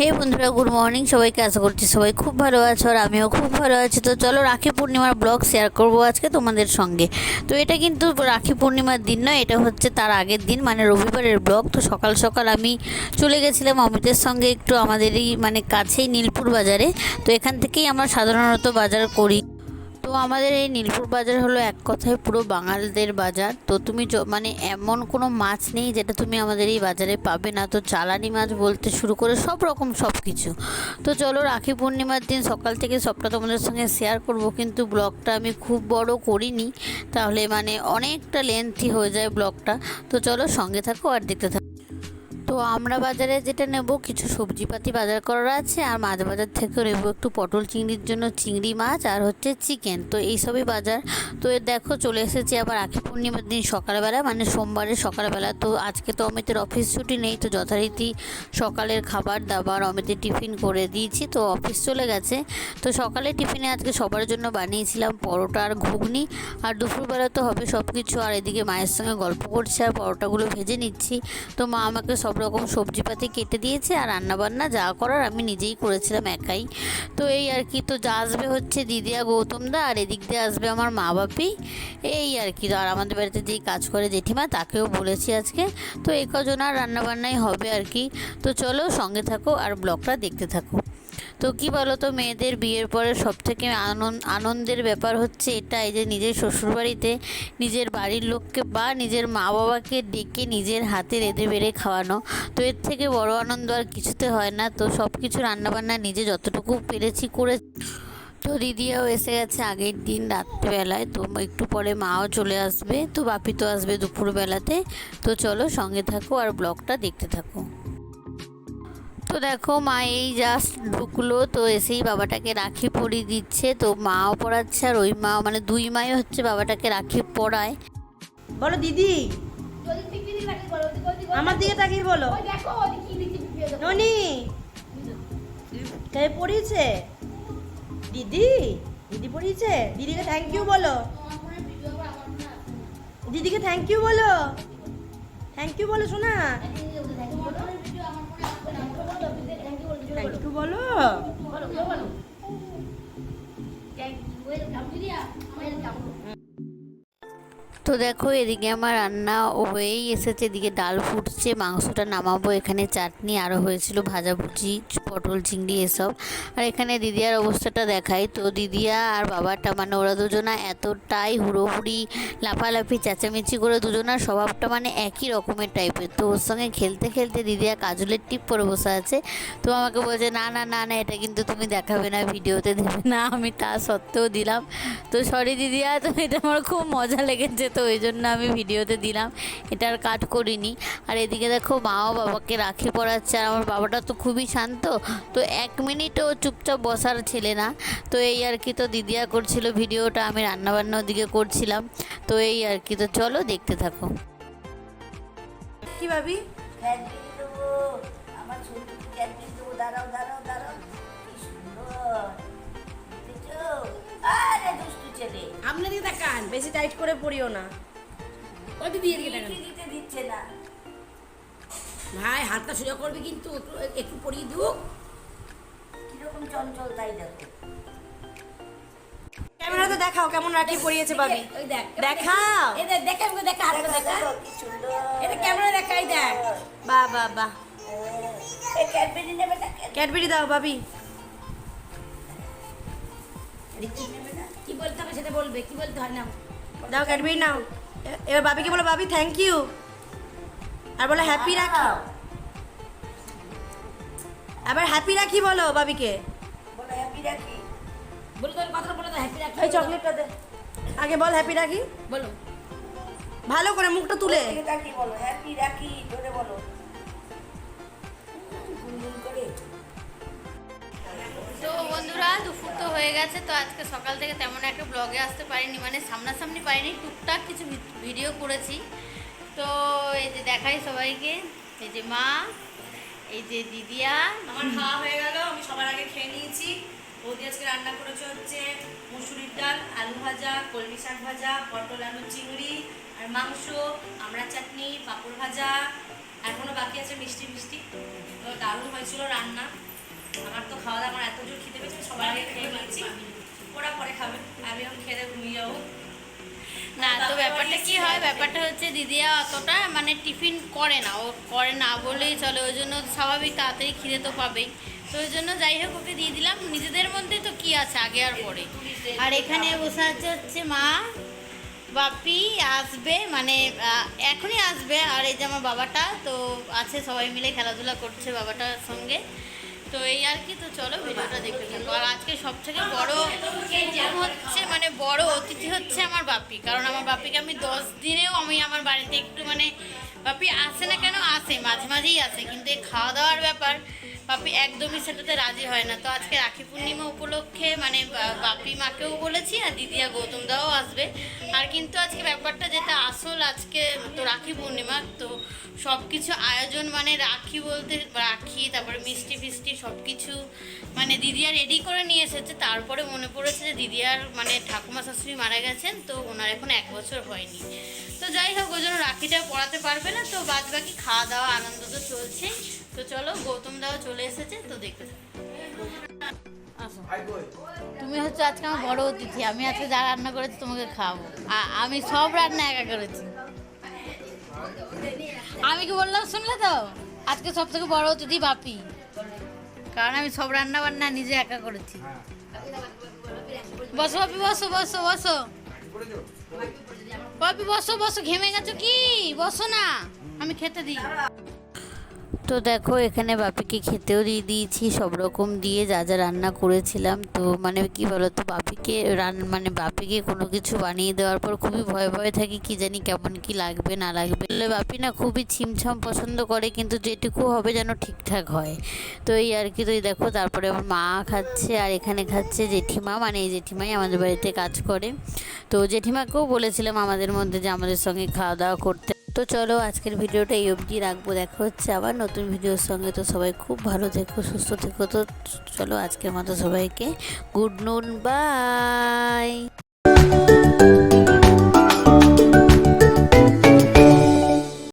হে বন্ধুরা, good morning. সবাইকে আশা করছি সবাই খুব ভালো আছো আর আমিও খুব ভালো আছি। তো চলো রাখি পূর্ণিমার ব্লগ শেয়ার করব আজকে তোমাদের সঙ্গে। তো এটা কিন্তু রাখি পূর্ণিমার দিন নয়, এটা হচ্ছে তার আগের দিন মানে রবিবারের ব্লগ। তো সকাল সকাল আমি চলে গেছিলাম অমিতের সঙ্গে একটু আমাদেরই মানে কাছেই নীলপুর বাজারে। তো এখান থেকেই আমরা সাধারণত বাজার করি। তো আমাদের এই নীলপুর বাজার হলো এক কথায় পুরো বাঙালদের বাজার। তো তুমি মানে এমন কোনো মাছ নেই যেটা তুমি আমাদের এই বাজারে পাবে না। তো চালানি মাছ বলতে শুরু করে সব রকম সব কিছু। তো চলো রাখি পূর্ণিমার দিন, সকাল থেকে সবটা তোমাদের সঙ্গে শেয়ার করব। কিন্তু ব্লগটা আমি খুব বড় করিনি। তাহলে মানে অনেকটা লেন্থি হয়ে যায় ব্লগটা তো চলো সঙ্গে থাকো আর দেখতে থাকো। তো আমরা বাজারে যেটা নেব, কিছু সবজিপাতি বাজার করার আছে, আর মাছ বাজার থেকেও নেব একটু পটল চিংড়ির জন্য চিংড়ি মাছ আর হচ্ছে চিকেন। তো এইসবই বাজার। তো দেখো, চলে এসেছি আবার রাখি পূর্ণিমার দিন সকালবেলা মানে সোমবারের সকালবেলা। তো আজকে তো অমিতের অফিস ছুটি নেই, তো যথারীতি সকালের খাবার দাবার অমিতের টিফিন করে দিয়েছি, তো অফিস চলে গেছে। তো সকালে টিফিনে আজকে সবার জন্য বানিয়েছিলাম পরোটা আর ঘুগনি, আর দুপুরবেলা তো হবে সব কিছু আর এদিকে মায়ের সঙ্গে গল্প করছি আর পরোটাগুলো ভেজে নিচ্ছি। তো মা আমাকে সব রকম সবজিপাতি কেটে দিয়েছে আর রান্নাবান্না যা করার আমি নিজেই করেছিলাম একাই। তো এই আর কি, তো যা আসবে হচ্ছে দিদিয়া গৌতম দা আর এদিক দিয়ে আসবে আমার মা বাপি। এই আর কি, আর আমাদের বাড়িতে যেই কাজ করে জেঠিমা তাকেও বলেছি আজকে। তো এই কজন আর রান্নাবান্নাই হবে আর কি। তো চলো সঙ্গে থাকো আর ব্লগটা দেখতে থাকো। তো কি বলো তো মেয়েদের বিয়ের পরে সব থেকে আনন্দের ব্যাপার হচ্ছে এটাই যে নিজের শ্বশুরবাড়িতে নিজের বাড়ির লোককে বা নিজের মা বাবাকে ডেকে নিজের হাতে রেঁধে বেড়ে খাওয়ানো। তো এর থেকে বড় আনন্দ আর কিছুতে হয় না। তো সব কিছু রান্নাবান্না নিজে যতটুকু পেরেছি করে তো দিদিও এসে গেছে আগের দিন রাত্রেবেলায়। তো একটু পরে মাও চলে আসবে। তো বাপি তো আসবে দুপুরবেলাতে। তো চলো সঙ্গে থাকো আর ব্লগটা দেখতে থাকো। তো দেখো মা এই জাস্ট ঢুকলো তো এসেই বাবাটাকে রাখি পরিয়ে দিচ্ছে। তো মাও পড়াচ্ছে আর ওই মা মানে দুই মাই হচ্ছে বাবাটাকে রাখি পড়ায়। বলো দিদি। আমার দিকে তাকিয়ে বলো। ননি কে পড়িয়েছে? দিদি দিদি পড়িয়েছে? দিদিকে থ্যাংক ইউ বলো। দিদিকে থ্যাংক ইউ বলো। থ্যাংক ইউ বলো শোনা থ্যাংক ইউ বলো, তো দেখো, এদিকে আমার রান্না হয়েই এসেছে। এদিকে ডাল ফুটছে, মাংসটা নামাবো। এখানে চাটনি আরও হয়েছিল ভাজাভুজি পটল, চিংড়ি, এসব। আর এখানে দিদিয়ার অবস্থাটা দেখাই। তো দিদিয়া আর বাবাটা মানে ওরা দুজনা এতটাই হুড়োহুড়ি, লাফালাফি, চেঁচামেচি করে দুজনার স্বভাবটা মানে একই রকমের টাইপের তো ওর সঙ্গে খেলতে খেলতে দিদিয়া কাজলের টিপ পরে বসে আছে। তো আমাকে বলছে, না না না না, এটা কিন্তু তুমি দেখাবে না, ভিডিওতে দেবে না। আমি তা সত্ত্বেও দিলাম। তো সরি দিদিয়া তো এটা আমার খুব মজা লেগেছে। তো ওই জন্য আমি ভিডিওতে দিলাম। এটা আর কাট করিনি। আর এদিকে দেখো মাও বাবাকে রাখি পড়াচ্ছে আর আমার বাবাটা তো খুবই শান্ত। তো এক মিনিটও চুপচাপ বসার ছেলে না। তো এই আর কি তো দিদিয়া করছিল ভিডিওটা। আমি রান্নাবান্না ওদিকে করছিলাম। তো এই আর কি। তো চলো দেখতে থাকো। কি ভাবি? আমার দাঁড়াও দাঁড়াও দাঁড়াও। কি সুন্দর। দেখেছ? আরে দুষ্টু ছেলে আপনার দিকে তাকান বেশি টাইট করে পড়িও না। ও দিদি এদিকে তাকান। দিতে দিচ্ছে না। ভাই হাতটা সোজা করবে কিন্তু একটু পরিয়ে দিও কীরকম চঞ্চল তাই দেখো। ক্যামেরাতে দেখাও কেমন রাখি ওই দেখ দেখাও। এই দেখ দেখা আমাকে দেখা হাতটা দেখা এটা ক্যামেরা দেখাই দেখ। বাহ বাহ বাহ ক্যাডবেরি নেবে ক্যাডবেরি দাও ভাবি। ক্যাডবেরি নেবে না? বলতে হবে সেটা বলবে কি বলতে হয় না দাও ক্যাডবেরি নাও। এবার বাবিকে বলো বাবি থ্যাংক ইউ আর বলো হ্যাপি রাখি। আবার হ্যাপি রাখি বলো বাবিকে। বলো হ্যাপি রাখি। বলো তোর কথা বলে হ্যাপি রাখি এই চকলেটটা দে। আগে বল হ্যাপি রাখি? বলো। ভালো করে মুখটা তুলে। তাকিয়ে বলো হ্যাপি রাখি ধরে বলো। তো বন্ধুরা দুপুর তো হয়ে গেছে তো আজকে সকাল থেকে তেমন ব্লগে আসতে পারিনি মানে সামনাসামনি পারিনি, টুকটাক কিছু ভিডিও করেছি। তো এই যে দেখাই সবাইকে, এই যে মা, এই যে দিদিয়া। আমার খাওয়া হয়ে গেল, আমি সবার আগে খেয়ে নিয়েছি। বৌদি আজকে রান্না করেছে হচ্ছে মুসুরির ডাল, আলু ভাজা, কলমি শাক ভাজা, পটল, আলু, চিংড়ি, আর মাংস, আমরা চাটনি, পাঁপড় ভাজা এখনও বাকি আছে মিষ্টি মিষ্টি। তো দারুণ হয়েছিল রান্না। আমার তো খাওয়া দাওয়া, আমার এত জোর খেতে পেয়েছে সবার আগে খেয়ে নিয়েছি। আমি এখন খেতে ঘুমিয়ে যাব। না তো ব্যাপারটা কি হয়? ব্যাপারটা হচ্ছে দিদিয়া অতটা মানে টিফিন করে না। ও করে না বলেই চলে। ওই জন্য স্বাভাবিক তাড়াতাড়ি খিদে তো পাবেই। তো ওই জন্য যাই হোক ওকে দিয়ে দিলাম। নিজেদের মধ্যে তো কি আছে? আগে আর পরে। আর এখানে বসে আছে হচ্ছে মা বাপি আসবে। মানে এখনই আসবে। আর এই যে আমার বাবাটা তো আছে সবাই মিলে খেলাধুলা করছে বাবাটার সঙ্গে। তো এই আর কি, তো চলো ভিডিওটা দেখে থাকো। আর আজকে সব থেকে বড় হচ্ছে মানে বড় অতিথি হচ্ছে আমার বাপি। কারণ আমার বাপিকে আমি দশ দিনেও আমি আমার বাড়িতে একটু মানে বাপি আসে না কেন? আসে, মাঝে মাঝেই আসে। কিন্তু এই খাওয়া দাওয়ার ব্যাপার বাপি একদমই সেটাতে রাজি হয় না। তো আজকে রাখি পূর্ণিমা উপলক্ষে মানে বাপি মাকেও বলেছি আর দিদিয়া গৌতম দাও আসবে। আর কিন্তু আজকে ব্যাপারটা যেটা আসল আজকে তো রাখি পূর্ণিমা, তো সব কিছু আয়োজন মানে রাখি বলতে রাখি, তারপরে মিষ্টি ফিষ্টি সব কিছু মানে দিদিয়া রেডি করে নিয়ে এসেছে। তারপরে মনে পড়েছে যে দিদিয়ার মানে ঠাকুমা শাশুড়ি মারা গেছেন, তো ওনার এখন এক বছর হয়নি। তো যাই হোক, ওই জন্য রাখিটা পড়াতে পারবে না, তো বাদ বাকি খাওয়া দাওয়া আনন্দ তো চলছেই। তো চলো, গৌতম দাও চলে এসেছে, তো দেখতে তুমি হচ্ছে আজকে আমার বড় অতিথি, আমি আজকে যা রান্না করেছি তোমাকে খাওয়াবো। আমি সব রান্না একা করেছি। আমি কি বললাম শুনলে তো? আজকে সব থেকে বড় অতিথি বাপি। কারণ আমি সব রান্না বান্না নিজে একা করেছি। বসো বাপি, বসো বসো বসো। বাপি, বসো বসো, ঘেমে গেছো কি? বসো না, আমি খেতে দিই। তো দেখো, এখানে বাপিকে খেতেও দিয়ে দিয়েছি, সব রকম দিয়ে যা যা রান্না করেছিলাম। তো মানে কি বলো তো বাপিকে রান মানে বাপিকে কোনো কিছু বানিয়ে দেওয়ার পর খুবই ভয় ভয় থাকি, কি জানি কেমন কি লাগবে, না লাগবে। বাপি না খুবই ছিমছাম পছন্দ করে, কিন্তু যেটুকু হবে যেন ঠিকঠাক হয়। তো এই আর কি, তো এই দেখো, তারপরে আমার মা খাচ্ছে, আর এখানে খাচ্ছে জেঠিমা মানে এই জেঠিমাই আমাদের বাড়িতে কাজ করে। তো জেঠিমাকেও বলেছিলাম আমাদের মধ্যে যে আমাদের সঙ্গে খাওয়া দাওয়া করতে তো চলো আজকের ভিডিওটা এই অবধি রাখব। দেখা হচ্ছে আবার নতুন ভিডিওর সঙ্গে। তো সবাই খুব ভালো থেকো, সুস্থ থেকো। তো চলো আজকের মতো সবাইকে গুড নুন, বাই।